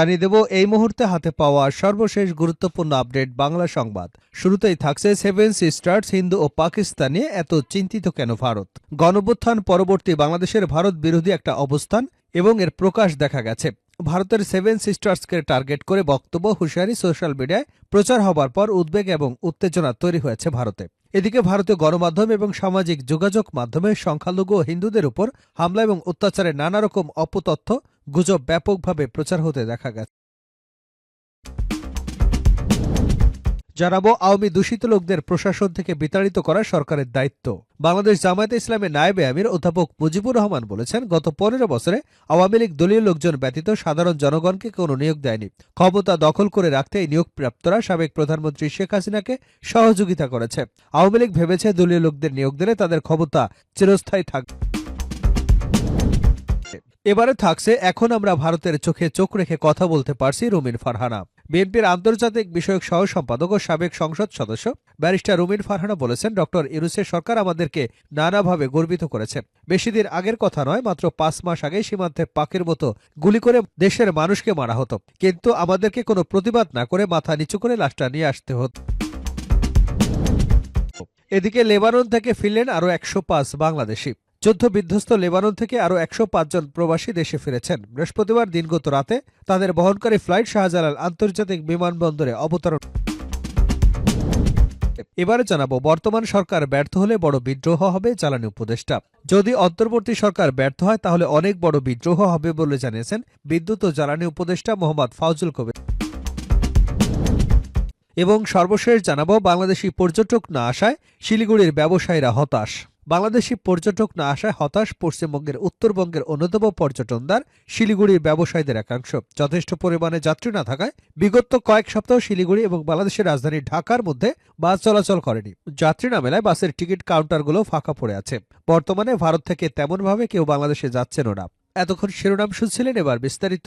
জানিয়ে দেব, এই মুহূর্তে হাতে পাওয়া সর্বশেষ গুরুত্বপূর্ণ আপডেট বাংলা সংবাদ। শুরুতেই থাকছে সেভেন সিস্টার্স হিন্দু ও পাকিস্তান এত চিন্তিত কেন ভারত? গণভ্যুত্থান পরবর্তী বাংলাদেশের ভারত বিরোধী একটা অবস্থান এবং এর প্রকাশ দেখা গেছে। ভারতের সেভেন সিস্টার্সকে টার্গেট করে বক্তব্য হুঁশিয়ারি সোশ্যাল মিডিয়ায় প্রচার হবার পর উদ্বেগ এবং উত্তেজনা তৈরি হয়েছে ভারতে। এদিকে ভারতীয় গণমাধ্যম এবং সামাজিক যোগাযোগ মাধ্যমে সংখ্যালঘু হিন্দুদের উপর হামলা এবং অত্যাচারের নানা রকম অপতথ্য গুজব ব্যাপকভাবে প্রচার হতে দেখা গেছে। জানাব, আওয়ামী দূষিত লোকদের প্রশাসন থেকে বিতাড়িত করা সরকারের দায়িত্ব। বাংলাদেশ জামায়াতে ইসলামের নায়েবে আমির অধ্যাপক মুজিবুর রহমান বলেছেন, গত পনেরো বছরে আওয়ামী লীগ দলীয় লোকজন ব্যতীত সাধারণ জনগণকে কোনো নিয়োগ দেয়নি। ক্ষমতা দখল করে রাখতে এই নিয়োগপ্রাপ্তরা সাবেক প্রধানমন্ত্রী শেখ হাসিনাকে সহযোগিতা করেছে। আওয়ামী লীগ ভেবেছে দলীয় লোকদের নিয়োগ দিলে তাদের ক্ষমতা চিরস্থায়ী থাকবে এবারে থাকছে, এখন আমরা ভারতের চোখে চোখ রেখে কথা বলতে পারছি রুমিন ফারহানা। বিএনপির আন্তর্জাতিক বিষয়ক সহ সম্পাদক ও সাবেক সংসদ সদস্য ব্যারিস্টার রুমিন ফারহানা বলেছেন, ডক্টর ইউনুসের সরকার আমাদেরকে নানাভাবে গর্বিত করেছে। বেশিদিন আগের কথা নয়, মাত্র পাঁচ মাস আগে সীমান্তে পাকের মতো গুলি করে দেশের মানুষকে মারা হতো। কিন্তু আমাদেরকে কোনো প্রতিবাদ না করে মাথা নিচু করে লাশটা নিয়ে আসতে হতো। এদিকে লেবানন থেকে ফিরলেন আরও একশো পাঁচ বাংলাদেশি। যুদ্ধ বিধ্বস্ত লেবানন থেকে আরও একশো জন প্রবাসী দেশে ফিরেছেন। বৃহস্পতিবার দিনগত রাতে তাদের বহনকারী ফ্লাইট শাহজালাল আন্তর্জাতিক বিমানবন্দরে অবতরণ। এবারে জানাব, বর্তমান সরকার ব্যর্থ হলে বড় বিদ্রোহ হবে জ্বালানি উপদেষ্টা। যদি অন্তর্বর্তী সরকার ব্যর্থ হয়, তাহলে অনেক বড় বিদ্রোহ হবে বলে জানিয়েছেন বিদ্যুৎ ও জ্বালানি উপদেষ্টা মোহাম্মদ ফাউজুল কবির। এবং সর্বশেষ জানাব, বাংলাদেশি পর্যটক না আসায় শিলিগুড়ির ব্যবসায়ীরা হতাশ। বাংলাদেশি পর্যটক না আসায় হতাশ পশ্চিমবঙ্গের উত্তরবঙ্গের অন্যতম পর্যটনদার শিলিগুড়ির ব্যবসায়ীদের একাংশ। যথেষ্ট পরিমাণে যাত্রী না থাকায় বিগত কয়েক সপ্তাহ শিলিগুড়ি এবং বাংলাদেশের রাজধানী ঢাকার মধ্যে বাস চলাচল করেনি। যাত্রী না মেলায় বাসের টিকিট কাউন্টারগুলো ফাঁকা পড়ে আছে। বর্তমানে ভারত থেকে তেমনভাবে কেউ বাংলাদেশে যাচ্ছেনও না। এতক্ষণ শিরোনাম শুনছিলেন এবার বিস্তারিত।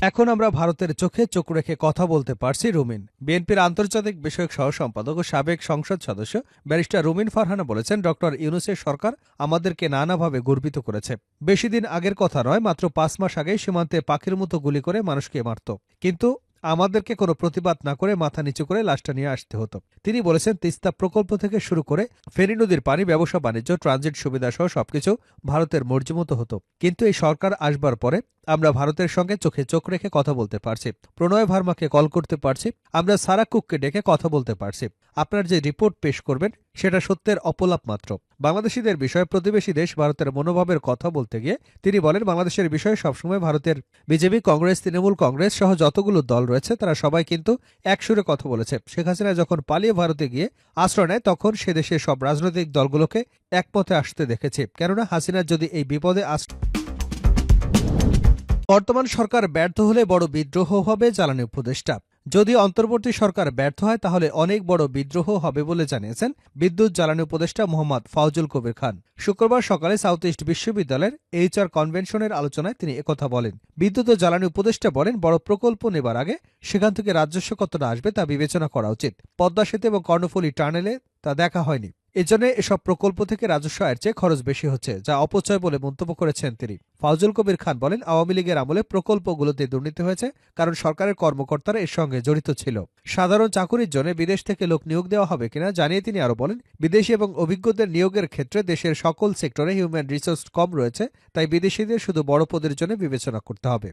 এখন আমরা ভারতের চোখে চোখ রেখে কথা বলতে পারছি রুমিন। বিএনপির আন্তর্জাতিক বিষয়ক সহ সম্পাদক ও সাবেক সংসদ সদস্য ব্যারিস্টার রুমিন ফারহানা বলেছেন, ডক্টর ইউনুসের সরকার আমাদেরকে নানাভাবে গর্বিত করেছে। বেশি দিন আগের কথা নয়, মাত্র পাঁচ মাস আগে সীমান্তে পাখির মতো গুলি করে মানুষকে মারত। কিন্তু আমাদেরকে কোনো প্রতিবাদ না করে মাথা নিচু করে লাশটা নিয়ে আসতে হতো। তিনি বলেছেন, তিস্তা প্রকল্প থেকে শুরু করে ফেনী নদীর পানি, ব্যবসা, বাণিজ্য, ট্রানজিট সুবিধা সহ সবকিছু ভারতের মর্জিমতো হতো। কিন্তু এই সরকার আসবার পরে আমরা ভারতের সঙ্গে চোখে চোখ রেখে কথা বলতে পারছি। প্রণয় ভার্মাকে কল করতে পারছি। আমরা সারা কুককে ডেকে কথা বলতে পারছি। আপনার যে রিপোর্ট পেশ করবেন, সেটা সত্যের অপলাপ মাত্র। বাংলাদেশিদের বিষয়ে প্রতিবেশী দেশ ভারতের মনোভাবের কথা বলতে গিয়ে তিনি বলেন, বাংলাদেশের বিষয়ে সবসময় ভারতের বিজেপি, কংগ্রেস, তৃণমূল কংগ্রেস সহ যতগুলো দল রয়েছে, তারা সবাই কিন্তু একসুরে কথা বলেছে। শেখ হাসিনা যখন পালিয়ে ভারতে গিয়ে আশ্রয় নেয়, তখন সে দেশের সব রাজনৈতিক দলগুলোকে একমতে আসতে দেখেছে। কেননা হাসিনা যদি এই বিপদে আশ্রয় বর্তমান সরকার ব্যর্থ হলে বড় বিদ্রোহ হবে জ্বালানি উপদেষ্টা। যদি অন্তর্বর্তী সরকার ব্যর্থ হয়, তাহলে অনেক বড় বিদ্রোহ হবে বলে জানিয়েছেন বিদ্যুৎ জ্বালানি উপদেষ্টা মোহাম্মদ ফাউজুল কবির খান। শুক্রবার সকালে সাউথ ইস্ট বিশ্ববিদ্যালয়ের এইচআর কনভেনশনের আলোচনায় তিনি একথা বলেন। বিদ্যুৎ ও জ্বালানি উপদেষ্টা বলেন, বড় প্রকল্প নেবার আগে সেখান থেকে রাজস্ব কতটা আসবে তা বিবেচনা করা উচিত। পদ্মা সেতু এবং কর্ণফুলী টানেলে তা দেখা হয়নি। এজন্য এসব প্রকল্প থেকে রাজস্ব আয়ের চেয়ে খরচ বেশি হচ্ছে, যা অপচয় বলে মন্তব্য করেছেন তিনি। ফাউজুল কবির খান বলেন, আওয়ামী লীগের আমলে প্রকল্পগুলোতে দুর্নীতি হয়েছে, কারণ সরকারের কর্মকর্তারা এর সঙ্গে জড়িত ছিল। সাধারণ চাকুরির জন্য বিদেশ থেকে লোক নিয়োগ দেওয়া হবে কিনা জানিয়ে তিনি আরও বলেন, বিদেশি এবং অভিজ্ঞদের নিয়োগের ক্ষেত্রে দেশের সকল সেক্টরে হিউম্যান রিসোর্স কম রয়েছে, তাই বিদেশিদের শুধু বড় পদের জন্য বিবেচনা করতে হবে।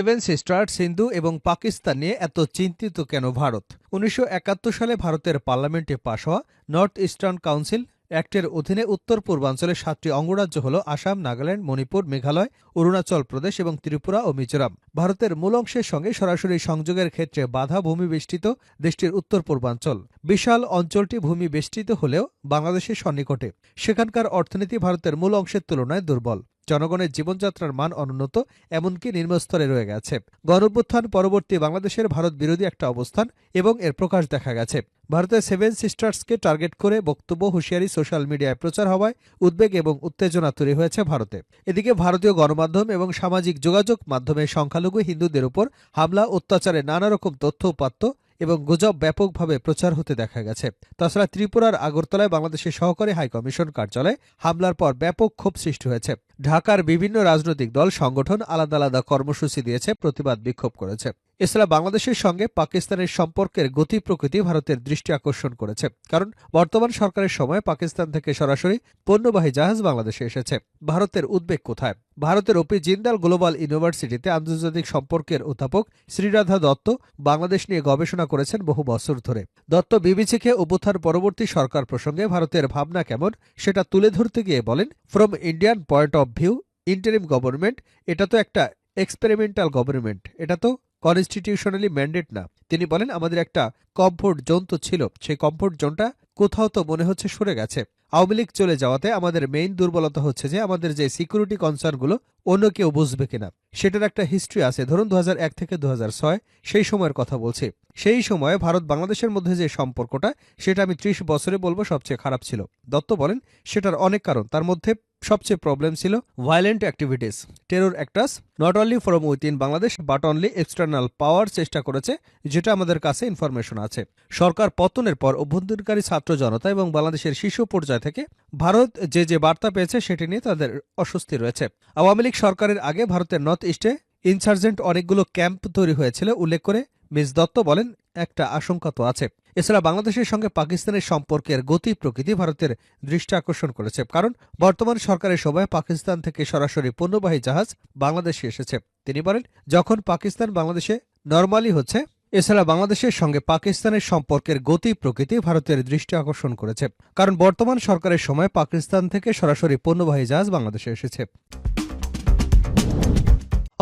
সেভেন সিস্টার্স সিন্ধু এবং পাকিস্তান নিয়ে এত চিন্তিত কেন ভারত? উনিশশো একাত্তর সালে ভারতের পার্লামেন্টে পাশ হওয়া নর্থ ইস্টার্ন কাউন্সিল অ্যাক্টের অধীনে উত্তর পূর্বাঞ্চলের সাতটি অঙ্গরাজ্য হল আসাম, নাগাল্যান্ড, মণিপুর, মেঘালয়, অরুণাচল প্রদেশ এবং ত্রিপুরা ও মিজোরাম। ভারতের মূল অংশের সঙ্গে সরাসরি সংযোগের ক্ষেত্রে বাধা ভূমি বেষ্টিত দেশটির উত্তর পূর্বাঞ্চল বিশাল অঞ্চলটি ভূমি বেষ্টিত হলেও বাংলাদেশের সন্নিকটে। সেখানকার অর্থনীতি ভারতের মূল অংশের তুলনায় দুর্বল। জনগণের জীবনযাত্রার মান অনুন্নত, এমনকি নিম্নস্তরে রয়ে গেছে। গণঅভ্যুত্থান পরবর্তী বাংলাদেশের ভারত বিরোধী একটা অবস্থান এবং এর প্রকাশ দেখা গেছে। ভারতের সেভেন সিস্টার্সকে টার্গেট করে বক্তব্য, হুঁশিয়ারি সোশ্যাল মিডিয়ায় প্রচার হওয়ায় উদ্বেগ এবং উত্তেজনা তৈরি হয়েছে ভারতে। এদিকে ভারতীয় গণমাধ্যম এবং সামাজিক যোগাযোগ মাধ্যমে সংখ্যালঘু হিন্দুদের উপর হামলা, অত্যাচারে নানা রকম তথ্য উপাত্ত এবং গুজব ব্যাপকভাবে প্রচার হতে দেখা গেছে। তাছাড়া ত্রিপুরার আগরতলায় বাংলাদেশের সহকারী হাইকমিশন কার্যালয়ে হামলার পর ব্যাপক ক্ষোভ সৃষ্টি হয়েছে। ঢাকার বিভিন্ন রাজনৈতিক দল, সংগঠন আলাদা আলাদা কর্মসূচি দিয়েছে, প্রতিবাদ বিক্ষোভ করেছে। এছাড়া বাংলাদেশের সঙ্গে পাকিস্তানের সম্পর্কের গতি প্রকৃতি ভারতের দৃষ্টি আকর্ষণ করেছে। কারণ বর্তমান সরকারের সময় পাকিস্তান থেকে সরাসরি পণ্যবাহী জাহাজ বাংলাদেশে এসেছে। ভারতের উদ্বেগ কোথায়? ভারতের ওপি জিন্দাল গ্লোবাল ইউনিভার্সিটিতে আন্তর্জাতিক সম্পর্কের অধ্যাপক শ্রীরাধা দত্ত বাংলাদেশ নিয়ে গবেষণা করেছেন বহু বছর ধরে। দত্ত বিবিসিকে অভ্যুত্থান পরবর্তী সরকার প্রসঙ্গে ভারতের ভাবনা কেমন সেটা তুলে ধরতে গিয়ে বলেন, from Indian point of view, interim government, এটা তো একটা এক্সপেরিমেন্টাল গভর্নমেন্ট, এটা তো কনস্টিটিউশনালি ম্যান্ডেট না। তিনি বলেন, আমাদের একটা কমফোর্ট জোন তো ছিল। সেই কমফোর্ট জোনটা কোথাও তো মনে হচ্ছে সরে গেছে। আওয়ামী লীগ চলে যাওয়াতে আমাদের মেইন দুর্বলতা হচ্ছে যে, আমাদের যে সিকিউরিটি কনসার্নগুলো অন্য কেউ বুঝবে কিনা। সেটার একটা হিস্ট্রি আছে। ধরুন দু হাজার এক থেকে দুহাজার ছয়, সেই সময়ের কথা বলছি। সেই সময়ে ভারত বাংলাদেশের মধ্যে যে সম্পর্কটা, সেটা আমি ত্রিশ বছরে বলব সবচেয়ে খারাপ ছিল। দত্ত বলেন, সেটার অনেক কারণ। তার মধ্যে সবচেয়ে প্রবলেম ছিল violent activities terror acts not only from within Bangladesh but only external power চেষ্টা করেছে, যেটা আমাদের কাছে ইনফরমেশন আছে। সরকার পতনের পর অভ্যন্তরীণকারী ছাত্র জনতা এবং বাংলাদেশের শীর্ষ পর্যায় থেকে ভারত যে যে বার্তা পেয়েছে, সেটি নিয়ে তাদের অস্বস্তি রয়েছে। আওয়ামী লীগ সরকারের আগে ভারতের নর্থ ইস্টে ইনসার্জেন্ট অনেকগুলো ক্যাম্প তৈরি হয়েছিল, উল্লেখ করে মিস দত্ত বলেন, একটা আশঙ্কা তো আছে। এছাড়া বাংলাদেশের সঙ্গে পাকিস্তানের সম্পর্কের গতি প্রকৃতি ভারতের দৃষ্টি আকর্ষণ করেছে, কারণ বর্তমান সরকারের সময় পাকিস্তান থেকে সরাসরি পণ্যবাহী জাহাজ বাংলাদেশে এসেছে। তিনি বলেন, যখন পাকিস্তান বাংলাদেশে নর্মালি হচ্ছে, এছাড়া বাংলাদেশের সঙ্গে পাকিস্তানের সম্পর্কের গতি প্রকৃতি ভারতের দৃষ্টি আকর্ষণ করেছে, কারণ বর্তমান সরকারের সময় পাকিস্তান থেকে সরাসরি পণ্যবাহী জাহাজ বাংলাদেশে এসেছে।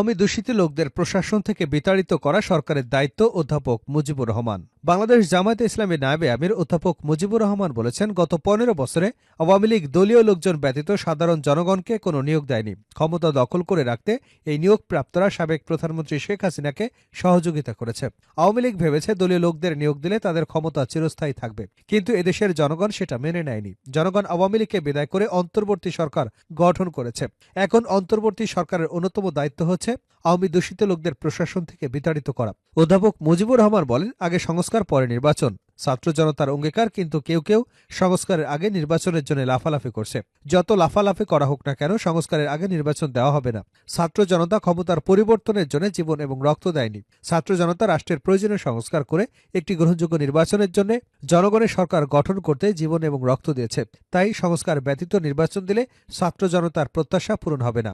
আমি দূষিত লোকদের প্রশাসন থেকে বিতাড়িত করা সরকারের দায়িত্ব অধ্যাপক মুজিবুর রহমান। বাংলাদেশ জামায়াতে ইসলামী নায়েবে আমির অধ্যাপক মুজিবুর রহমান বলেছেন, গত পনেরো বছরে আওয়ামী লীগ দলীয় লোকজন ব্যতীত সাধারণ জনগণকে কোনো নিয়োগ দেয়নি। ক্ষমতা দখল করে রাখতে এই নিয়োগ প্রাপ্তরা সাবেক প্রধানমন্ত্রী শেখ হাসিনাকে সহযোগিতা করেছে। আওয়ামী লীগ ভেবেছে দলীয় লোকদের নিয়োগ দিলে তাদের ক্ষমতা চিরস্থায়ী থাকবে, কিন্তু এদেশের জনগণ সেটা মেনে নেয়নি। জনগণ আওয়ামী লীগকে বিদায় করে অন্তর্বর্তী সরকার গঠন করেছে। এখন অন্তর্বর্তী সরকারের অন্যতম দায়িত্ব হচ্ছে আওয়ামী দূষিত লোকদের প্রশাসন থেকে বিতাড়িত করা। অধ্যাপক মুজিবুর রহমান বলেন, আগে সংস্কার, পরে নির্বাচন। ছাত্র জনতার অঙ্গীকার কিন্তু কেউ কেউ সংস্কারের আগে নির্বাচনের জন্য লাফালাফি করছে। যত লাফালাফি করা হোক না কেন, সংস্কারের আগে নির্বাচন দেওয়া হবে না। ছাত্র জনতা ক্ষমতার পরিবর্তনের জন্য জীবন এবং রক্ত দেয়নি। ছাত্র জনতা রাষ্ট্রের প্রয়োজনীয় সংস্কার করে একটি গ্রহণযোগ্য নির্বাচনের জন্য জনগণের সরকার গঠন করতে জীবন এবং রক্ত দিয়েছে। তাই সংস্কার ব্যতীত নির্বাচন দিলে ছাত্র জনতার প্রত্যাশা পূরণ হবে না।